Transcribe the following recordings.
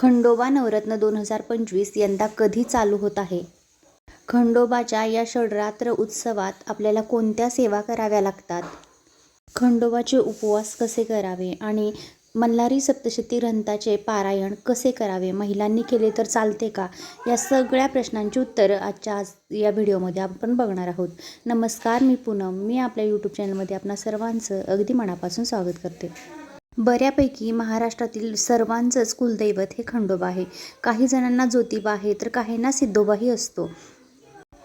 खंडोबा नवरत्न दोन हजार पंचवीस यंदा कधी चालू होत आहे? खंडोबाच्या या षडरात्र उत्सवात आपल्याला कोणत्या सेवा कराव्या लागतात? खंडोबाचे उपवास कसे करावे आणि मल्हारी सप्तशती ग्रंथाचे पारायण कसे करावे? महिलांनी केले तर चालते का? या सगळ्या प्रश्नांची उत्तरं आजच्या आज या व्हिडिओमध्ये आपण बघणार आहोत. नमस्कार मी पूनम. मी आपल्या यूट्यूब चॅनलमध्ये आपणा सर्वांचं अगदी मनापासून स्वागत करते. बऱ्यापैकी महाराष्ट्रातील सर्वांचंच कुलदैवत हे खंडोबा आहे. काही जणांना ज्योतिबा आहे तर काहींना सिद्धोबाही असतो.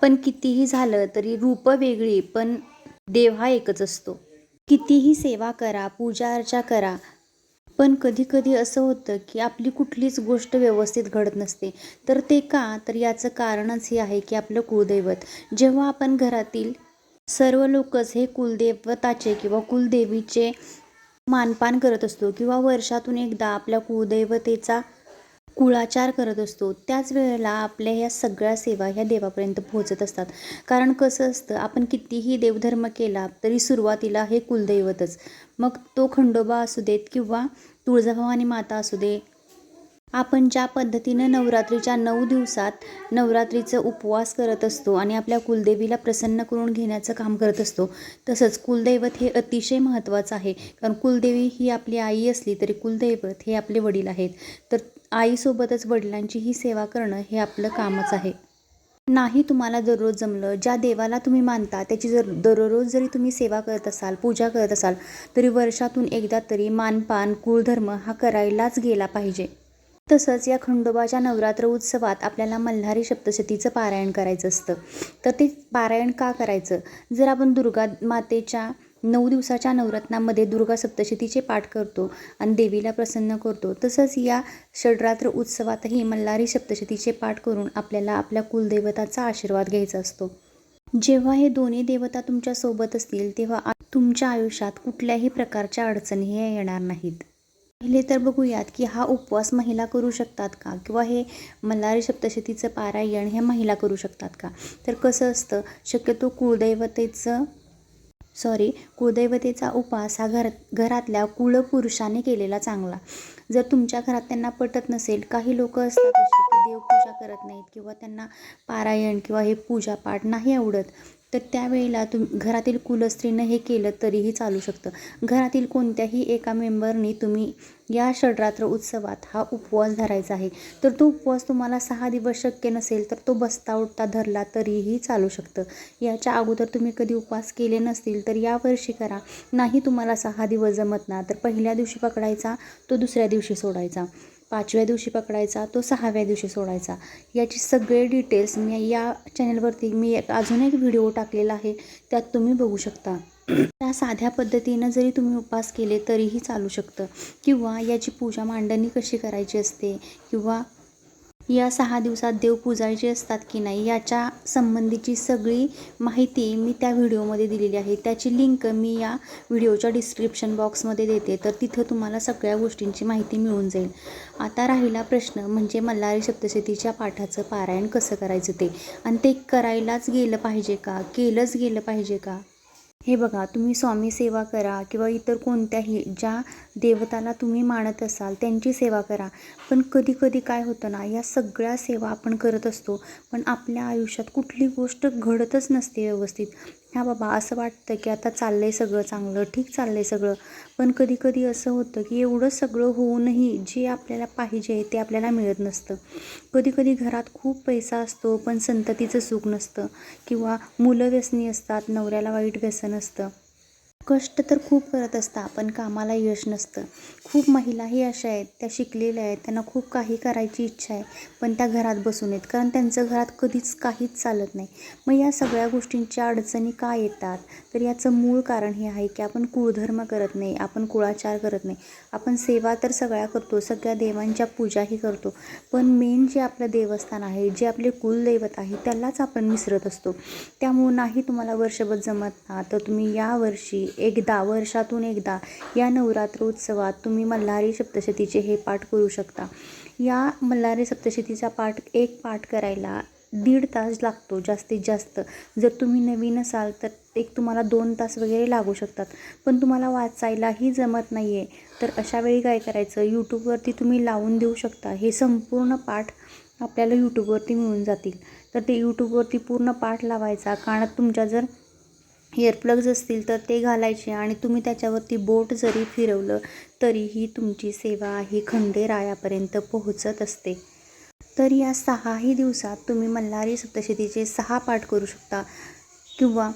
पण कितीही झालं तरी रूप वेगळी पण देव हा एकच असतो. कितीही सेवा करा पूजा अर्चा करा पण कधी कधी असं होतं की आपली कुठलीच गोष्ट व्यवस्थित घडत नसते. तर ते का? तर याचं कारणच हे आहे की आपलं कुलदैवत. जेव्हा आपण घरातील सर्व लोकच हे कुलदैवताचे किंवा कुलदेवीचे मानपान करत असतो किंवा वर्षातून एकदा आपल्या कुलदैवतेचा कुळाचार करत असतो त्याच वेळेला आपल्या ह्या सगळ्या सेवा ह्या देवापर्यंत पोहोचत असतात. कारण कसं असतं आपण कितीही देवधर्म केला तरी सुरुवातीला हे कुलदैवतच. मग तो खंडोबा असू देत किंवा तुळजाभवानी माता असू दे आपण ज्या पद्धतीनं नवरात्रीच्या नऊ दिवसात नवरात्रीचं उपवास करत असतो आणि आपल्या कुलदेवीला प्रसन्न करून घेण्याचं काम करत असतो तसंच कुलदैवत हे अतिशय महत्त्वाचं आहे. कारण कुलदेवी ही आपली आई असली तरी कुलदैवत हे आपले वडील आहेत. तर आईसोबतच वडिलांची ही सेवा करणं हे आपलं कामच आहे. नाही तुम्हाला दररोज जमलं ज्या देवाला तुम्ही मानता त्याची जर दररोज जरी तुम्ही सेवा करत असाल पूजा करत असाल तरी वर्षातून एकदा तरी मानपान कुळधर्म हा करायलाच गेला पाहिजे. तसंच या खंडोबाच्या नवरात्र उत्सवात आपल्याला मल्हारी सप्तशतीचं पारायण करायचं असतं. तर ते पारायण का करायचं? जर आपण दुर्गा मातेच्या नऊ दिवसाच्या नवरत्नामध्ये दुर्गा सप्तशतीचे पाठ करतो आणि देवीला प्रसन्न करतो तसंच या षडरात्र उत्सवातही मल्हारी सप्तशतीचे पाठ करून आपल्याला आपल्या कुलदेवताचा आशीर्वाद घ्यायचा असतो. जेव्हा हे दोन्ही देवता तुमच्यासोबत असतील तेव्हा तुमच्या आयुष्यात कुठल्याही प्रकारच्या अडचणी येणार नाहीत. पहिले तर बघूयात की हा उपवास महिला करू शकतात का? किंवा हे मल्हारी सप्तशतीचं पारायण हे महिला करू शकतात का? तर कसं असतं? शक्यतो कुळदैवतेचं सॉरी कुळदैवतेचा उपास हा घर घरातल्या कुळपुरुषाने केलेला चांगला. जर तुमच्या घरात त्यांना पटत नसेल काही लोक असतात अशी की देवपूजा करत नाहीत किंवा त्यांना पारायण किंवा हे पूजापाठ नाही आवडत तर त्यावेळेला तुम घरातील कुलस्त्रीनं हे केलं तरीही चालू शकतं. घरातील कोणत्याही एका मेंबरनी तुम्ही या षडरात्र उत्सवात हा उपवास धरायचा आहे. तर तो उपवास तुम्हाला सहा दिवस शक्य नसेल तर तो बसता उठता धरला तरीही चालू शकतं. याच्या अगोदर तुम्ही कधी उपवास केले नसतील तर यावर्षी करा. नाही तुम्हाला सहा दिवस जमत ना तर पहिल्या दिवशी पकडायचा तो दुसऱ्या दिवशी सोडायचा. पाचव्या दिवशी पकडायचा तो सहाव्या दिवशी सोडायचा. याची सगळे डिटेल्स मी या चॅनलवरती मी एक अजून एक व्हिडिओ टाकलेला आहे त्यात तुम्ही बघू शकता. त्या साध्या पद्धतीनं जरी तुम्ही उपवास केले तरीही चालू शकतं. किंवा याची पूजा मांडणी कशी करायची असते किंवा या सहा दिवसात देव पूजायचे असतात की नाही याच्या संबंधीची सगळी माहिती मी त्या व्हिडिओमध्ये दिलेली आहे. त्याची लिंक मी या व्हिडिओच्या डिस्क्रिप्शन बॉक्समध्ये देते. तर तिथं तुम्हाला सगळ्या गोष्टींची माहिती मिळून जाईल. आता राहिला प्रश्न म्हणजे मल्हारी सप्तशतीच्या पाठाचं पारायण कसं करायचं ते? आणि ते करायलाच गेलं पाहिजे का? केलंच गेलं पाहिजे का? हे बघा तुम्ही स्वामी सेवा करा किंवा इतर कोणत्याही ज्या देवताला तुम्ही मानत असाल त्यांची सेवा करा. पण कधी कधी काय होतं ना या सगळ्या सेवा आपण करत असतो पण आपल्या आयुष्यात कुठली गोष्ट घडतच नसते व्यवस्थित. ह्या बाबा असं वाटतं की आता चाललं आहे सगळं चांगलं ठीक चाललं आहे सगळं. पण कधी कधी असं होतं की एवढं सगळं होऊनही जे आपल्याला पाहिजे ते आपल्याला मिळत नसतं. कधी कधी घरात खूप पैसा असतो पण संततीचं सुख नसतं. किंवा मुलं व्यसनी असतात नवऱ्याला वाईट व्यसन असतं. कष्ट तर खूप करत असतात पण कामाला यश नसतं. खूप महिलाही अशा आहेत त्या शिकलेल्या आहेत त्यांना खूप काही करायची इच्छा आहे पण त्या घरात बसून आहेत. कारण त्यांचं घरात कधीच काहीच चालत नाही. मग या सगळ्या गोष्टींच्या अडचणी का येतात? तर याचं मूळ कारण हे आहे की आपण कुळधर्म करत नाही आपण कुळाचार करत नाही. आपण सेवा तर सगळ्या करतो सगळ्या देवांच्या पूजाही करतो. पण मेन जे आपलं देवस्थान आहे जे आपले कुलदैवत आहे त्यालाच आपण विसरत असतो. त्यामुळं नाही तुम्हाला वर्षभर जमत ना तर तुम्ही यावर्षी एकदा वर्षातून एकदा या नवरात्र उत्सवात तुम्ही मल्हारी सप्तशतीचे हे पाठ करू शकता. या मल्हारी सप्तशतीचा पाठ एक पाठ करायला दीड तास लागतो जास्तीत जास्त. जर तुम्ही नवीन असाल तर एक तुम्हाला दोन तास वगैरे लागू शकतात. पण तुम्हाला वाचायलाही जमत नाही आहे तर अशा वेळी काय करायचं? यूट्यूबवरती तुम्ही लावून देऊ शकता. हे संपूर्ण पाठ आपल्याला यूट्यूबवरती मिळून जातील. तर ते यूट्यूबवरती पूर्ण पाठ लावायचा. कानात तुमच्या जर इयरप्लग्ज असतील तर ते घालायचे आणि तुम्ही त्याच्यावरती बोट जरी फिरवलं तरीही तुमची सेवा ही खंडेरायापर्यंत पोहोचत असते. तर या सहाही दिवसात तुम्ही मल्हारी सप्तशतीचे सहा पाठ करू शकता. किंवा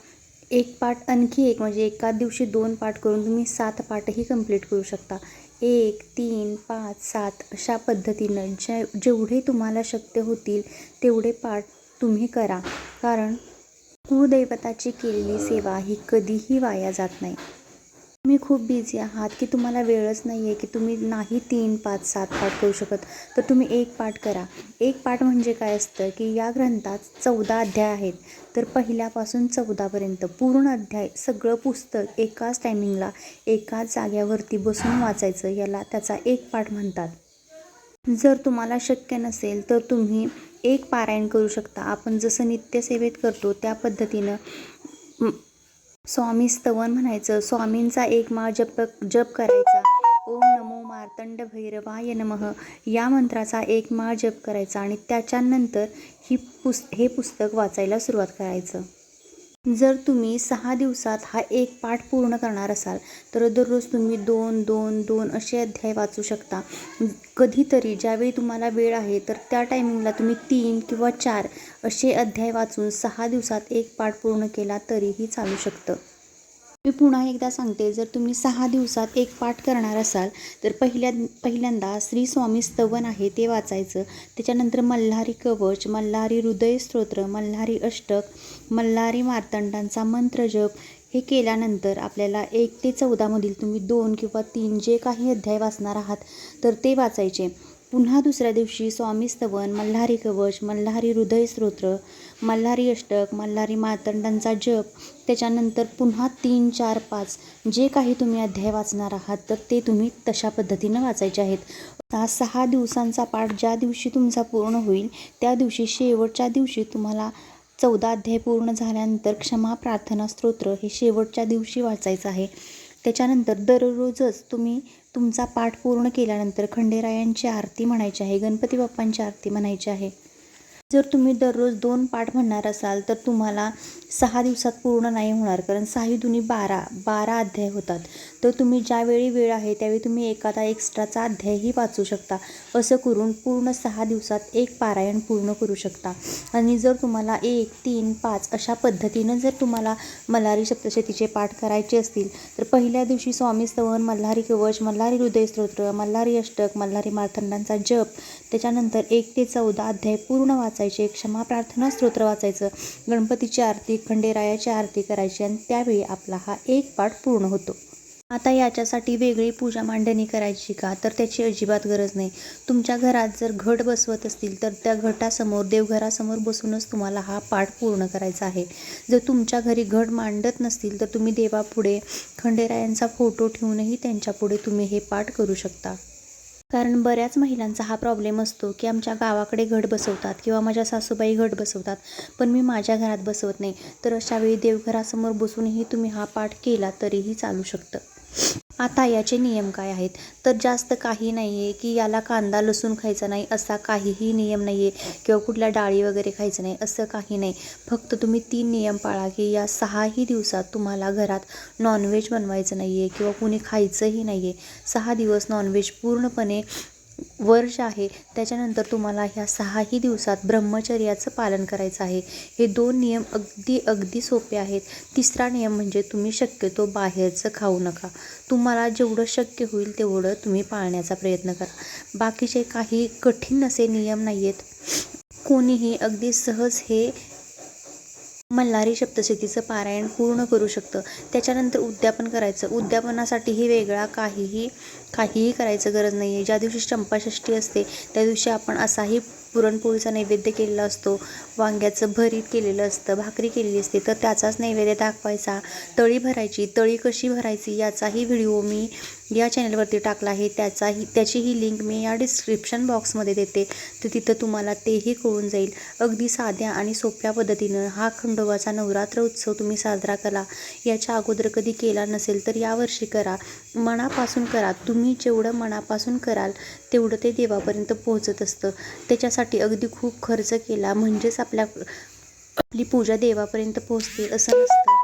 एक पाठ आणखी एक म्हणजे एकाच दिवशी दोन पाठ करून तुम्ही सात पाठही कंप्लीट करू शकता. एक तीन पाच सात अशा पद्धतीनं जे जेवढे तुम्हाला शक्य होतील तेवढे पाठ तुम्ही करा. कारण कुदैवताची केलेली सेवा ही कधीही वाया जात नाही. तुम्ही खूप बिझी आहात की तुम्हाला वेळच नाही आहे की तुम्ही नाही तीन पाच सात पाठ करू शकत. तर तुम्ही एक पाठ करा. एक पाठ म्हणजे काय असतं की या ग्रंथात चौदा अध्याय आहेत. तर पहिल्यापासून चौदापर्यंत पूर्ण अध्याय सगळं पुस्तक एकाच टायमिंगला एकाच जाग्यावरती बसून वाचायचं याला त्याचा एक पाठ म्हणतात. जर तुम्हाला शक्य नसेल तर तुम्ही एक पारायण करू शकता. आपण जसं नित्यसेवेत करतो त्या पद्धतीनं स्वामी स्तवन म्हणायचं. स्वामींचा एक मा जप जप करायचा. ओम नमो मार्तंड भैरवाय नमः. या मंत्राचा एक माळ जप करायचा आणि त्याच्यानंतर ही पुस हे पुस्तक वाचायला सुरुवात करायचं. जर तुम्ही सहा दिवसात हा एक पाठ पूर्ण करणार असाल तर दररोज तुम्ही दोन दोन दोन असे अध्याय वाचू शकता. कधीतरी ज्यावेळी तुम्हाला वेळ आहे तर त्या टायमिंगला तुम्ही तीन किंवा चार असे अध्याय वाचून सहा दिवसात एक पाठ पूर्ण केला तरीही चालू शकतं. मी पुन्हा एकदा सांगते जर तुम्ही सहा दिवसात एक पाठ करणार असाल तर पहिल्या पहिल्यांदा श्री स्वामी स्तवन आहे ते वाचायचं. त्याच्यानंतर मल्हारी कवच मल्हारी हृदय स्तोत्र मल्हारी अष्टक मल्हारी मार्तंडांचा मंत्र जप हे केल्यानंतर आपल्याला एक ते चौदामधील तुम्ही दोन किंवा तीन जे काही अध्याय वाचणार आहात तर ते वाचायचे. पुन्हा दुसऱ्या दिवशी स्वामी स्तवन मल्हारी कवच मल्हारी हृदय स्तोत्र मल्हारी अष्टक मल्हारी मातंडांचा जप त्याच्यानंतर पुन्हा तीन चार पाच जे काही तुम्ही अध्याय वाचणार आहात तर ते तुम्ही तशा पद्धतीनं वाचायचे आहेत. हा सहा दिवसांचा पाठ ज्या दिवशी तुमचा पूर्ण होईल त्या दिवशी शेवटच्या दिवशी तुम्हाला चौदा अध्याय पूर्ण झाल्यानंतर क्षमा प्रार्थना स्तोत्र हे शेवटच्या दिवशी वाचायचं आहे. त्याच्यानंतर दररोजच तुम्ही तुमचा पाठ पूर्ण केल्यानंतर खंडेरायांची आरती म्हणायची आहे गणपती बाप्पांची आरती म्हणायची आहे. जर तुम्ही दररोज दोन पाठ म्हणणार असाल तर तुम्हाला सहा दिवसात पूर्ण नाही होणार कारण सहा दुनी बारा बारा अध्याय होतात. तर तुम्ही ज्यावेळी वेळ आहे त्यावेळी तुम्ही एखादा एक्स्ट्राचा अध्यायही वाचू शकता. असं करून पूर्ण सहा दिवसात एक पारायण पूर्ण करू शकता. आणि जर तुम्हाला एक तीन पाच अशा पद्धतीनं जर तुम्हाला मल्हारी सप्तशतीचे पाठ करायचे असतील तर पहिल्या दिवशी स्वामी स्तवन मल्हारी कवच मल्हारी हृदयस्त्रोत्र मल्हारी अष्टक मल्हारी मार्तंडांचा जप त्याच्यानंतर एक ते चौदा अध्याय पूर्ण वाचायचे क्षमा प्रार्थना स्तोत्र वाचायचं गणपतीची आरती खंडेरायाची आरती करायची आणि त्यावेळी आपला हा एक पाठ पूर्ण होतो. आता याच्यासाठी वेगळी पूजा मांडणी करायची का? तर त्याची अजिबात गरज नाही. तुमच्या घरात जर घट बसवत असतील तर त्या घटासमोर देवघरासमोर बसूनच तुम्हाला हा पाठ पूर्ण करायचा आहे. जर तुमच्या घरी घट मांडत नसतील तर तुम्ही देवापुढे खंडेरायांचा फोटो ठेवूनही त्यांच्यापुढे तुम्ही हे पाठ करू शकता. कारण बऱ्याच महिलांचा हा प्रॉब्लेम असतो की आमच्या गावाकडे घट बसवतात किंवा माझ्या सासूबाई घट बसवतात पण मी माझ्या घरात बसवत नाही. तर अशावेळी देवघरासमोर बसूनही तुम्ही हा पाठ केला तरीही चालू शकतं. आता याचे नियम काय आहेत? तर जास्त काही नाही आहे की याला कांदा लसूण खायचा नाही असा काहीही नियम नाही आहे किंवा कुठल्या डाळी वगैरे खायचं नाही असं काही नाही. फक्त तुम्ही तीन नियम पाळा की या सहाही दिवसात तुम्हाला घरात नॉनव्हेज बनवायचं नाही आहे किंवा कुणी खायचंही नाही आहे सहा दिवस नॉनव्हेज पूर्णपणे वर्ष आहे. त्याच्यानंतर तुम्हाला ह्या सहाही दिवसात ब्रह्मचर्याचं पालन करायचं आहे. हे दोन नियम अगदी अगदी सोपे आहेत. तिसरा नियम म्हणजे तुम्ही शक्यतो बाहेरचं खाऊ नका. तुम्हाला जेवढं शक्य होईल तेवढं तुम्ही पाळण्याचा प्रयत्न करा. बाकीचे काही कठीण असे नियम नाही आहेत कोणीही अगदी सहज हे मल्हारी सप्तशतीचं पारायण पूर्ण करू शकतं. त्याच्यानंतर उद्यापन करायचं. उद्यापनासाठीही वेगळा काहीही काहीही करायचं गरज नाही आहे ज्या दिवशी चंपाषष्ठी असते त्या दिवशी आपण असाही पुरणपोळीचा नैवेद्य केलेला असतो वांग्याचं भरीत केलेलं असतं भाकरी केलेली असते तर त्याचाच नैवेद्य दाखवायचा. तळी भरायची तळी कशी भरायची याचाही व्हिडिओ मी या चॅनलवरती टाकला आहे. त्याचाही त्याचीही लिंक मी या डिस्क्रिप्शन बॉक्समध्ये देते. तर तिथं तुम्हाला तेही कळून जाईल. अगदी साध्या आणि सोप्या पद्धतीनं हा खंडोबाचा नवरात्र उत्सव तुम्ही साजरा करा. याच्या अगोदर कधी केला नसेल तर यावर्षी करा. मनापासून करा. तुम्ही जेवढं मनापासून कराल तेवढं ते देवापर्यंत पोहोचत असतं. त्याच्यासाठी अगदी खूप खर्च केला. म्हणजेच आपल्या आपली पूजा देवापर्यंत पोहोचते असं नसतं.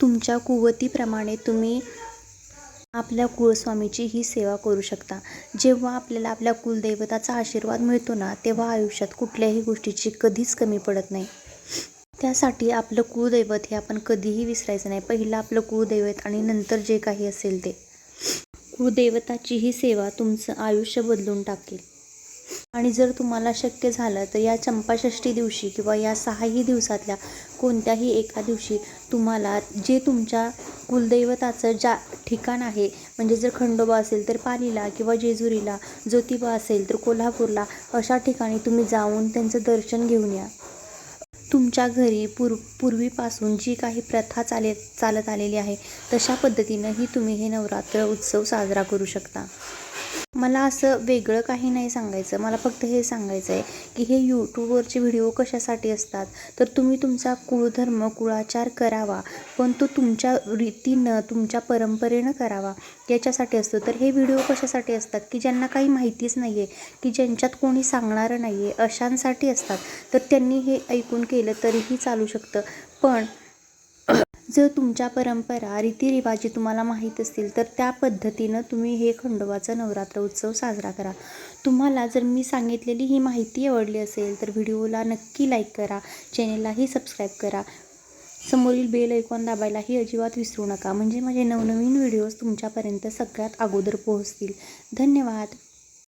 तुमच्या कुवतीप्रमाणे तुम्ही आपल्या कुळस्वामीची ही सेवा करू शकता. जेव्हा आपल्याला आपल्या कुलदैवताचा आशीर्वाद मिळतो ना तेव्हा आयुष्यात कुठल्याही गोष्टीची कधीच कमी पडत नाही. त्यासाठी आपलं कुळदैवत हे आपण कधीही विसरायचं नाही. पहिलं आपलं कुळदैवत आणि नंतर जे काही असेल ते. कुळदैवताची ही सेवा तुमचं आयुष्य बदलून टाकेल. आणि जर तुम्हाला शक्य झालं तर या चंपाषष्ठी दिवशी किंवा या सहाही दिवसातल्या कोणत्याही एका दिवशी तुम्हाला जे तुमच्या कुलदैवताचं ज्या ठिकाण आहे म्हणजे जर खंडोबा असेल तर पालीला किंवा जेजुरीला ज्योतिबा असेल तर कोल्हापूरला अशा ठिकाणी तुम्ही जाऊन त्यांचं दर्शन घेऊन या. तुमच्या घरी पूर् पूर्वीपासून जी काही प्रथा चाले चालत आलेली आहे तशा पद्धतीनंही तुम्ही हे नवरात्र उत्सव साजरा करू शकता. मला असं वेगळं काही नाही सांगायचं. मला फक्त हे सांगायचं आहे की हे यूट्यूबवरचे व्हिडिओ कशासाठी असतात? तर तुम्ही तुमचा कुळधर्म कुळाचार करावा. पण तो तुमच्या रीतीनं तुमच्या परंपरेनं करावा. याच्यासाठी असतो. तर हे व्हिडिओ कशासाठी असतात? की ज्यांना काही माहितीच नाही आहे की ज्यांच्यात कोणी सांगणारं नाही आहे अशांसाठी असतात. तर त्यांनी हे ऐकून केलं तरीही चालू शकतं. पण जर तुमच्या परंपरा रीतिरिवाजी तुम्हाला माहीत असतील तर त्या पद्धतीनं तुम्ही हे खंडोबाचा नवरात्र उत्सव साजरा करा. तुम्हाला जर मी सांगितलेली ही माहिती आवडली असेल तर व्हिडिओला नक्की लाईक करा चॅनेललाही सबस्क्राईब करा. समोरील बेल ऐकून दाबायलाही अजिबात विसरू नका. म्हणजे माझे नवनवीन व्हिडिओज तुमच्यापर्यंत सगळ्यात अगोदर पोहोचतील. धन्यवाद.